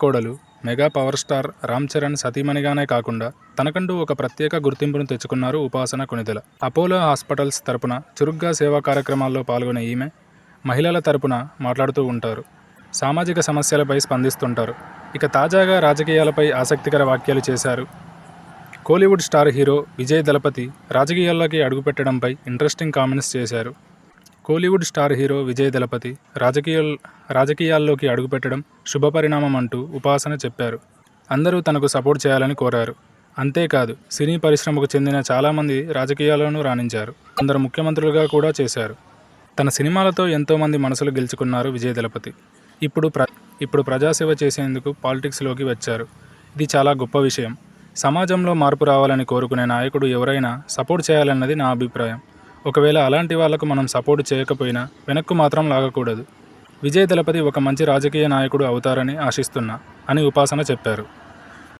కోడలు mega power star Ram Charan సతీమణిగానే కాకుండా తనకంటూ ఒక ప్రత్యేక గుర్తింపును తెచ్చుకున్నారు ఉపాసన కొనిదెల. అపోలో హాస్పిటల్స్ తరపున చురుగ్గా సేవా కార్యక్రమాల్లో పాల్గొనే ఈమె మహిళల తరపున మాట్లాడుతూ ఉంటారు. సామాజిక సమస్యలపై స్పందిస్తుంటారు. ఇక తాజాగా రాజకీయాలపై ఆసక్తికర వ్యాఖ్యలు చేశారు. కోలీవుడ్ స్టార్ హీరో విజయ్ దళపతి రాజకీయాల్లోకి అడుగుపెట్టడంపై ఇంట్రెస్టింగ్ కామెంట్స్ చేశారు. కోలీవుడ్ స్టార్ హీరో విజయ్ దళపతి రాజకీయ రాజకీయాల్లోకి అడుగుపెట్టడం శుభపరిణామం అంటూ ఉపాసన చెప్పారు. అందరూ తనకు సపోర్ట్ చేయాలని కోరారు. అంతేకాదు సినీ పరిశ్రమకు చెందిన చాలామంది రాజకీయాల్లోనూ రాణించారు. కొందరు ముఖ్యమంత్రులుగా కూడా చేశారు. తన సినిమాలతో ఎంతోమంది మనసులు గెలుచుకున్నారు విజయ్ దళపతి. ఇప్పుడు ప్ర ఇప్పుడు ప్రజాసేవ చేసేందుకు పాలిటిక్స్లోకి వచ్చారు. ఇది చాలా గొప్ప విషయం. సమాజంలో మార్పు రావాలని కోరుకునే నాయకుడు ఎవరైనా సపోర్ట్ చేయాలన్నది నా అభిప్రాయం. ఒకవేళ అలాంటి వాళ్ళకు మనం సపోర్ట్ చేయకపోయినా వెనక్కు మాత్రం లాగకూడదు. విజయ్ దళపతి ఒక మంచి రాజకీయ నాయకుడు అవుతారని ఆశిస్తున్నా అని ఉపాసన చెప్పారు.